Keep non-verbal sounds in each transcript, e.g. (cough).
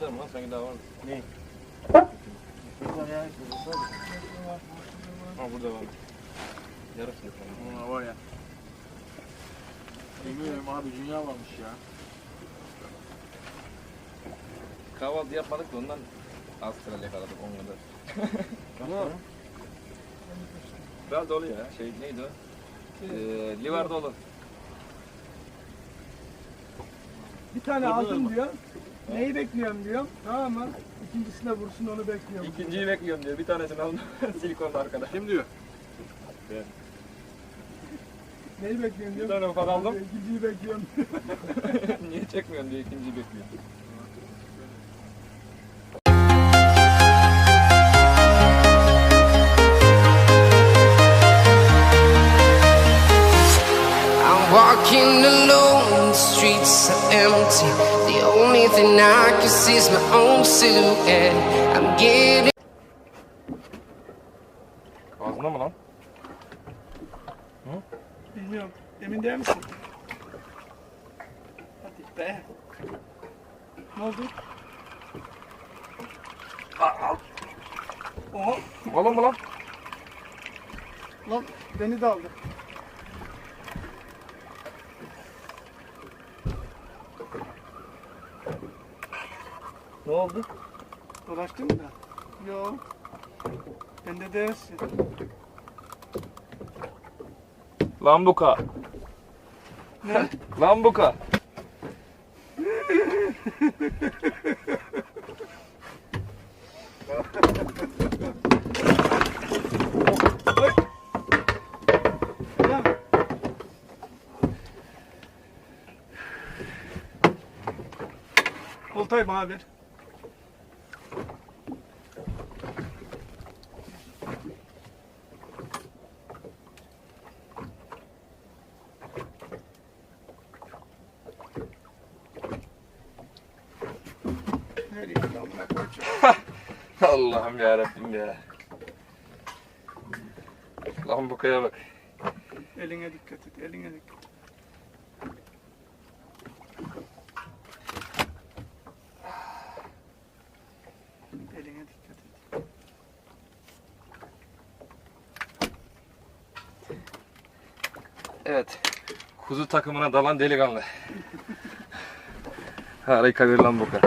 ederim lan sanki daha var. Ne? Burada ya. Burada. Ha burada var. Yarısı. Aa, var ya. Eminim abi dünya varmış ya. Kahvaltı yapmadık da ondan Avustralya yakaladık on kadar. Tamam. Biraz dolu ya. Şey neydi o? Ee, liver dolu. Bir tane aldım diyor. Neyi bekliyorum diyorum. Tamam mı? İkincisine vursun onu bekliyorum. İkinciyi bekliyorum diyor. Bir tanesini aldım. (laughs) Silikonlu arkada. Kim diyor? Neyi bekliyorum Bir diyor. tane ufak aldım. İkinciyi bekliyorum. (laughs) Niye çekmiyorsun diyor. ikinciyi bekliyorum. Streets are empty. The only thing I can see is my own silhouette. I'm getting. Ağzında mı lan? Bilmiyorum. Emin değil misin? Hadi be. Ne oldu? Oha Balon mu lan? lan beni de aldı. Ne oldu? Dolaştın mı da? Yok. Bende değilsin. Lambuka. Ne? (laughs) Lambuka. Öyle mi? Oltayı bana ver. Nereye damla koyacağım? Allah'ım ya Rabbim ya. Lambukaya bak. Eline dikkat et, eline dikkat et. Eline dikkat et. Evet. Kuzu takımına dalan delikanlı. (laughs) Harika bir lambuka.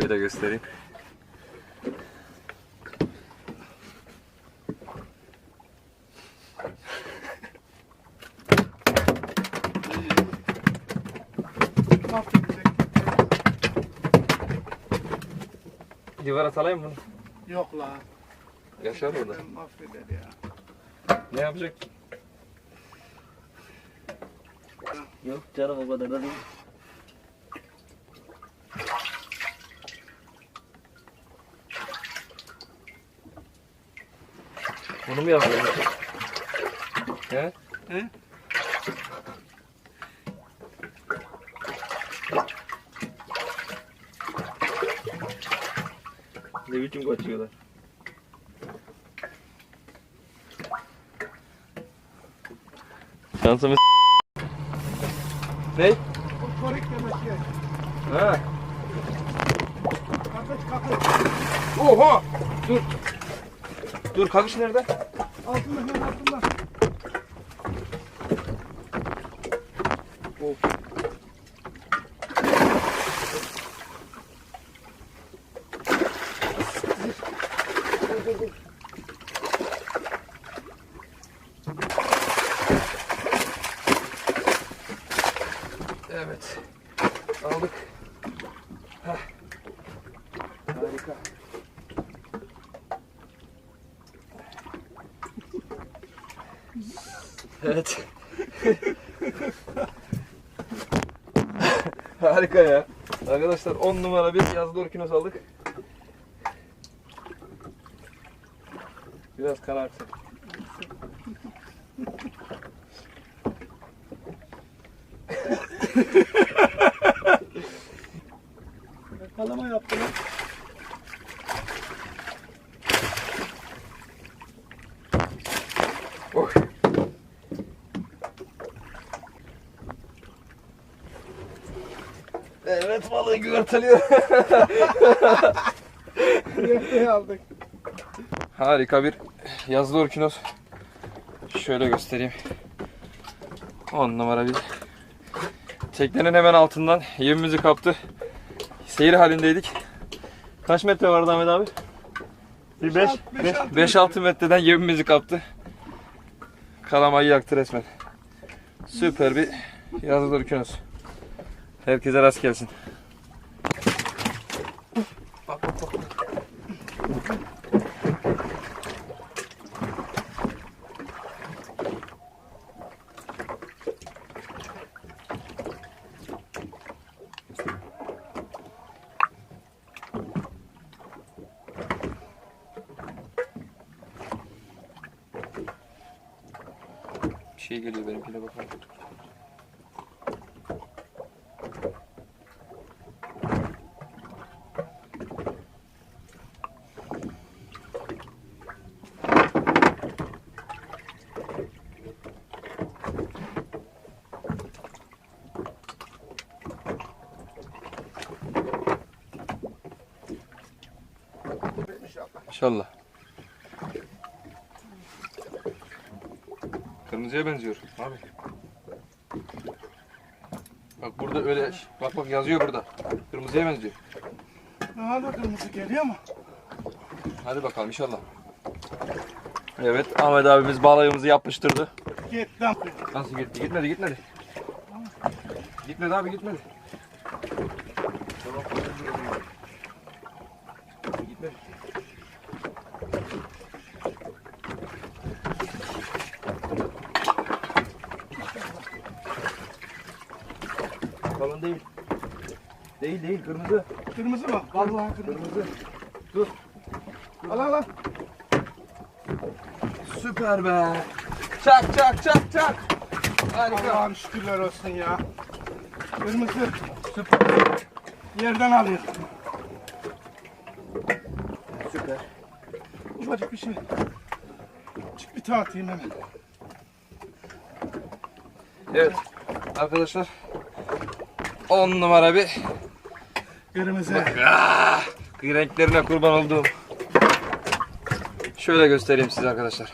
Şöyle göstereyim. Mahvedecek. Livara salayım mı? Yok la. Yaşar orada. Mahveder ya. Ne yapacak? Yok canım o kadar da değil. Bunu mu yapıyor? He? He? Ne biçim kaçıyorlar? Şansımız Ne? Korik demek ki. Ha. Kakış kakış. Oha! Dur. Dur kakış nerede? Altında hemen altında. Evet. Aldık. Heh. Harika. Evet. Harika ya. Arkadaşlar 10 numara bir yazlı orkinos aldık. Biraz kararsın. Kalama yaptılar. Oy. Evet balığı güverteliyor. Aldık. Harika bir yazılı orkinos. Şöyle göstereyim. 10 numara bir. Teknenin hemen altından yemimizi kaptı. Seyir halindeydik. Kaç metre vardı Ahmet abi? Bir 5 Beş, altı 5-6 metreden yemimizi kaptı. Kalamayı yaktı resmen. Süper bir yazılı orkinos. Herkese rast gelsin. Şey geliyor benimkine bakalım. İnşallah. Kırmızıya benziyor abi. Bak burada öyle bak bak yazıyor burada. Kırmızıya benziyor. Daha da kırmızı geliyor ama. Hadi bakalım inşallah. Evet Ahmet abimiz balayımızı yapıştırdı. Git lan. Nasıl gitti? Gitmedi gitmedi. Gitmedi abi. Gitmedi. Kalın değil. Değil değil kırmızı. Kırmızı mı? Vallahi kırmızı. Kırmızı. Al al al. Süper be. Çak çak çak çak. Harika. Allah'ım şükürler olsun ya. Kırmızı. Süper. Yerden alıyor. Süper. Ufacık bir şey. Çık bir tane atayım hemen. Evet arkadaşlar 10 numara bir. Kırmızı. ah, renklerine kurban olduğum. Şöyle göstereyim size arkadaşlar